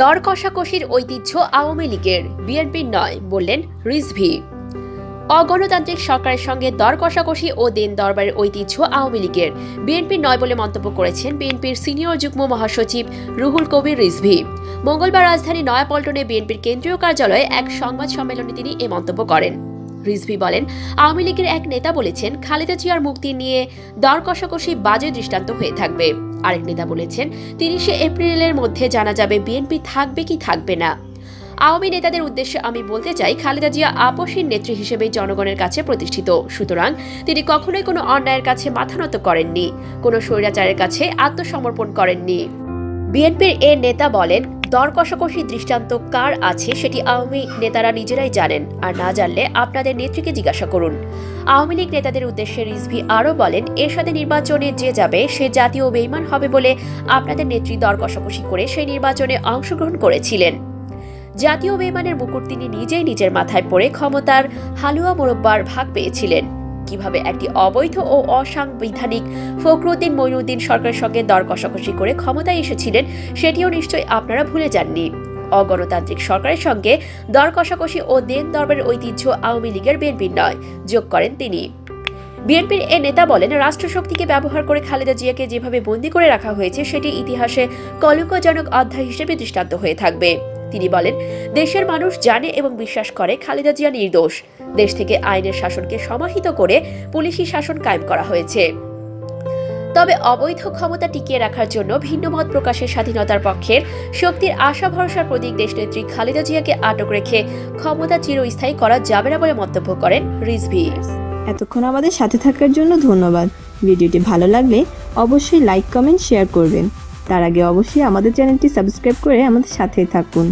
দর কষাকষির ঐতিহ্য আওয়ামী লীগের বিএনপির নয়, বললেন রিজভি। অগণতান্ত্রিক সরকারের সঙ্গে দর কষাকষি ও দেন দরবারের ঐতিহ্য আওয়ামী লীগের বিএনপির নয় বলে মন্তব্য করেছেন বিএনপির সিনিয়র যুগ্ম মহাসচিব রুহুল কবির রিজভি। মঙ্গলবার রাজধানী নয়াপল্টনে বিএনপির কেন্দ্রীয় কার্যালয়ে এক সংবাদ সম্মেলনে তিনি এ মন্তব্য করেন। রিজভি বলেন, আওয়ামী লীগের এক নেতা বলেছেন, খালেদা জিয়ার মুক্তি নিয়ে দর কষাকষি বাজে দৃষ্টান্ত হয়ে থাকবে। আরেক নেতা বলেছেন, তিরিশে এপ্রিলের মধ্যে জানা যাবে বিএনপি থাকবে কি থাকবে না। আওয়ামী নেতাদের উদ্দেশ্যে আমি বলতে চাই, খালেদা জিয়া আপসীর নেত্রী হিসেবে জনগণের কাছে প্রতিষ্ঠিত। সুতরাং তিনি কখনোই কোনো অন্যায়ের কাছে মাথা নত করেননি, কোনো স্বৈরাচারের কাছে আত্মসমর্পণ করেননি। বিএনপির এ নেতা বলেন দর কষাকষি দৃষ্টান্ত কার আছে সেটি আওয়ামী নেতারা নিজেরাই জানেন। আর না জানলে আপনাদের নেত্রীকে জিজ্ঞাসা করুন। আওয়ামী লীগ নেতাদের উদ্দেশ্যে রিজভি আরও বলেন, এর সাথে নির্বাচনে যে যাবে, সে জাতীয় বেইমান হবে বলে আপনাদের নেত্রী দর কষাকষি করে সেই নির্বাচনে অংশগ্রহণ করেছিলেন। জাতীয় বেইমানের মুকুট তিনি নিজেই নিজের মাথায় পড়ে ক্ষমতার হালুয়া মোরব্বার ভাগ পেয়েছিলেন। কীভাবে একটি অবৈধ ও অসাংবিধানিক ফখরুদ্দিন মইনুদ্দিন সরকারের সঙ্গে দর কষাকষি করে ক্ষমতায় এসেছিলেন, সেটিও নিশ্চয়ই আপনারা ভুলে যাননি। অগণতান্ত্রিক সরকারের সঙ্গে দর কষাকষি ও দেন দরবারের ঐতিহ্য আওয়ামী লীগের বিএনপির নয়, যোগ করেন তিনি। বিএনপির এ নেতা বলেন, রাষ্ট্রশক্তিকে ব্যবহার করে খালেদা জিয়াকে যেভাবে বন্দী করে রাখা হয়েছে, সেটি ইতিহাসে কলঙ্কজনক অধ্যায় হিসেবে দৃষ্টান্ত হয়ে থাকবে। তিনি বলেন, দেশের মানুষ জানে এবং বিশ্বাস করে, খালেদা জিয়া নির্দোষ। দেশ থেকে আইনের শাসনকে সমাহিত করে পুলিশি শাসন কায়েম করা হয়েছে। তবে অবৈধ ক্ষমতা টিকিয়ে রাখার জন্য ভিন্ন মত প্রকাশের স্বাধীনতার পক্ষের শক্তির আশা ভরসার প্রতীক দেশনেত্রী খালেদা জিয়াকে আটক রেখে ক্ষমতা চিরস্থায়ী করা যাবে না বলে মন্তব্য করেন রিজভি। এতক্ষণ আমাদের সাথে থাকার জন্য ধন্যবাদ। ভিডিওটি ভালো লাগলে অবশ্যই লাইক কমেন্ট শেয়ার করবেন। তার আগে অবশ্যই আমাদের চ্যানেলটি সাবস্ক্রাইব করে আমাদের সাথেই থাকুন।